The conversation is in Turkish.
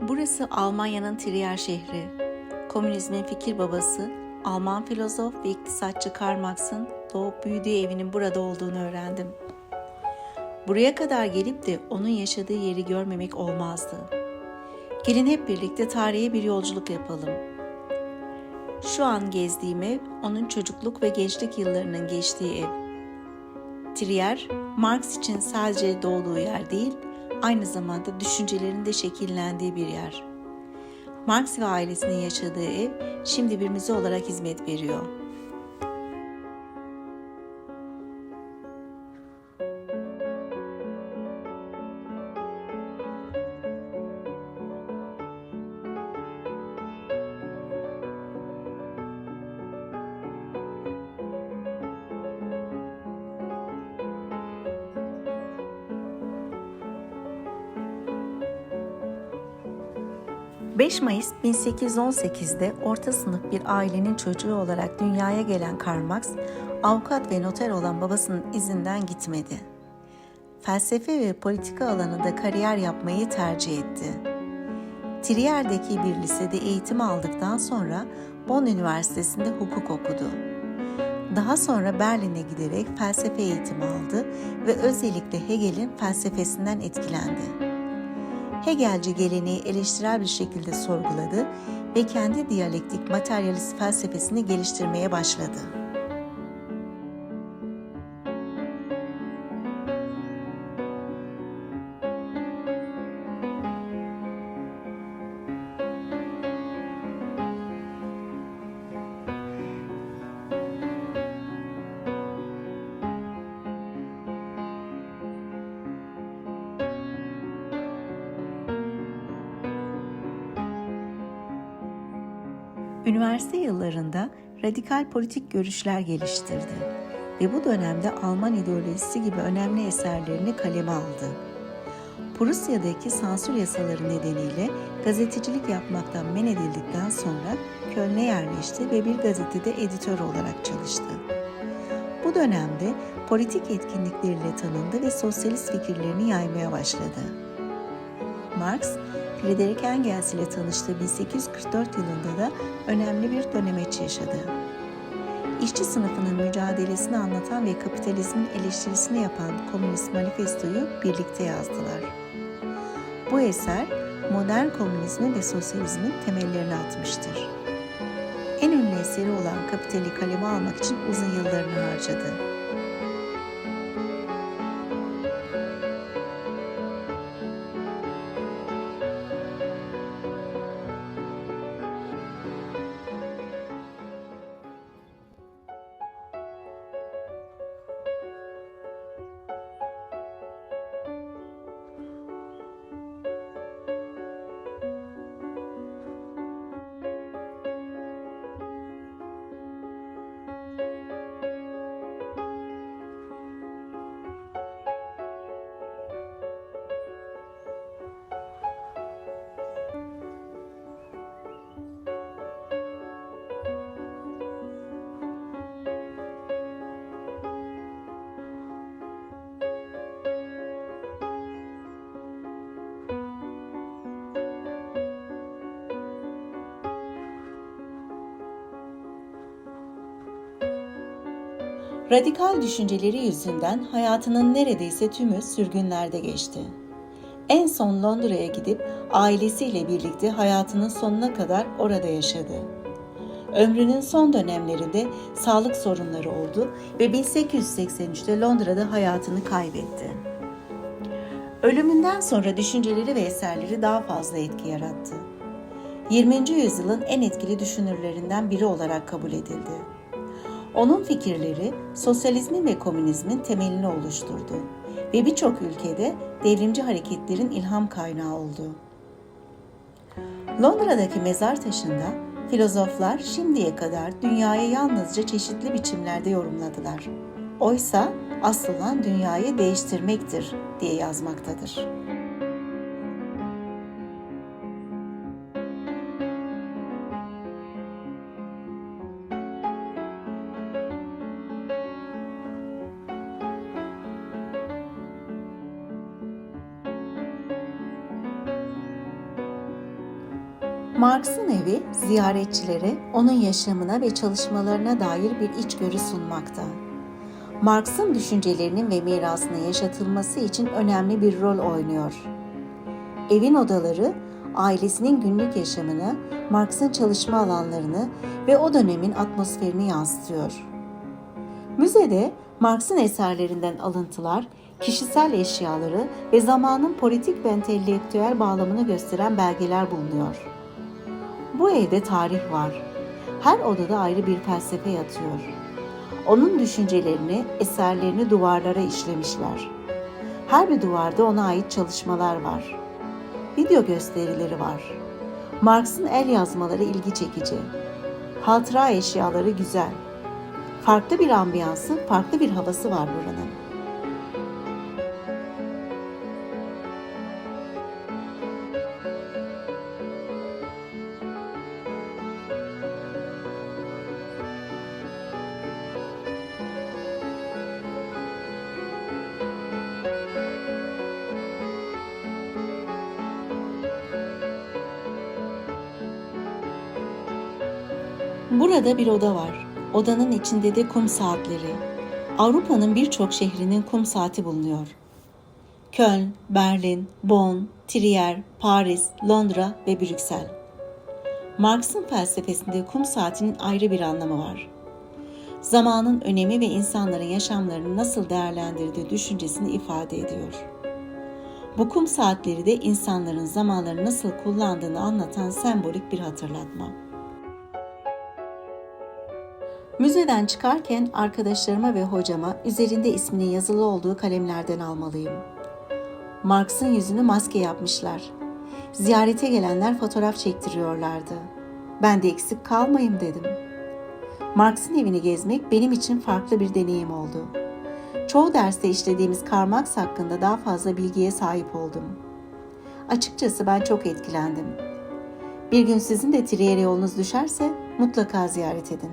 Burası Almanya'nın Trier şehri. Komünizmin fikir babası, Alman filozof ve iktisatçı Karl Marx'ın doğup büyüdüğü evinin burada olduğunu öğrendim. Buraya kadar gelip de onun yaşadığı yeri görmemek olmazdı. Gelin hep birlikte tarihe bir yolculuk yapalım. Şu an gezdiğim ev onun çocukluk ve gençlik yıllarının geçtiği ev. Trier, Marx için sadece doğduğu yer değil, aynı zamanda düşüncelerin de şekillendiği bir yer. Marx ve ailesinin yaşadığı ev şimdi bir müze olarak hizmet veriyor. ...5 Mayıs 1818'de orta sınıf bir ailenin çocuğu olarak dünyaya gelen Karl Marx... ...avukat ve noter olan babasının izinden gitmedi. Felsefe ve politika alanında kariyer yapmayı tercih etti. Trier'deki bir lisede eğitim aldıktan sonra Bonn Üniversitesi'nde hukuk okudu. Daha sonra Berlin'e giderek felsefe eğitimi aldı ve özellikle Hegel'in felsefesinden etkilendi. Hegelci geleneği eleştirel bir şekilde sorguladı ve kendi diyalektik materyalist felsefesini geliştirmeye başladı. Üniversite yıllarında radikal politik görüşler geliştirdi ve bu dönemde Alman ideolojisi gibi önemli eserlerini kaleme aldı. Prusya'daki sansür yasaları nedeniyle gazetecilik yapmaktan men edildikten sonra Köln'e yerleşti ve bir gazetede editör olarak çalıştı. Bu dönemde politik etkinlikleriyle tanındı ve sosyalist fikirlerini yaymaya başladı. Marx, Friedrich Engels ile tanıştığı 1844 yılında da önemli bir dönemeç yaşadı. İşçi sınıfının mücadelesini anlatan ve kapitalizmin eleştirisini yapan Komünist Manifesto'yu birlikte yazdılar. Bu eser modern komünizmin ve sosyalizmin temellerini atmıştır. En ünlü eseri olan Kapital'i kaleme almak için uzun yıllarını harcadı. Radikal düşünceleri yüzünden hayatının neredeyse tümü sürgünlerde geçti. En son Londra'ya gidip ailesiyle birlikte hayatının sonuna kadar orada yaşadı. Ömrünün son dönemlerinde sağlık sorunları oldu ve 1883'te Londra'da hayatını kaybetti. Ölümünden sonra düşünceleri ve eserleri daha fazla etki yarattı. 20. yüzyılın en etkili düşünürlerinden biri olarak kabul edildi. Onun fikirleri sosyalizmin ve komünizmin temelini oluşturdu ve birçok ülkede devrimci hareketlerin ilham kaynağı oldu. Londra'daki mezar taşında filozoflar şimdiye kadar dünyayı yalnızca çeşitli biçimlerde yorumladılar. Oysa asıl olan dünyayı değiştirmektir diye yazmaktadır. Marx'ın evi ziyaretçilere onun yaşamına ve çalışmalarına dair bir içgörü sunmakta. Marx'ın düşüncelerinin ve mirasının yaşatılması için önemli bir rol oynuyor. Evin odaları ailesinin günlük yaşamını, Marx'ın çalışma alanlarını ve o dönemin atmosferini yansıtıyor. Müzede Marx'ın eserlerinden alıntılar, kişisel eşyaları ve zamanın politik ve entelektüel bağlamını gösteren belgeler bulunuyor. Bu evde tarih var. Her odada ayrı bir felsefe yatıyor. Onun düşüncelerini, eserlerini duvarlara işlemişler. Her bir duvarda ona ait çalışmalar var. Video gösterileri var. Marx'ın el yazmaları ilgi çekici. Hatıra eşyaları güzel. Farklı bir ambiyansı, farklı bir havası var buranın. Burada bir oda var. Odanın içinde de kum saatleri. Avrupa'nın birçok şehrinin kum saati bulunuyor. Köln, Berlin, Bonn, Trier, Paris, Londra ve Brüksel. Marx'ın felsefesinde kum saatinin ayrı bir anlamı var. Zamanın önemi ve insanların yaşamlarını nasıl değerlendirdiği düşüncesini ifade ediyor. Bu kum saatleri de insanların zamanları nasıl kullandığını anlatan sembolik bir hatırlatma. Müzeden çıkarken arkadaşlarıma ve hocama üzerinde isminin yazılı olduğu kalemlerden almalıyım. Marx'ın yüzünü maske yapmışlar. Ziyarete gelenler fotoğraf çektiriyorlardı. Ben de eksik kalmayayım dedim. Marx'ın evini gezmek benim için farklı bir deneyim oldu. Çoğu derste işlediğimiz Karl Marx hakkında daha fazla bilgiye sahip oldum. Açıkçası ben çok etkilendim. Bir gün sizin de Trier'e yolunuz düşerse mutlaka ziyaret edin.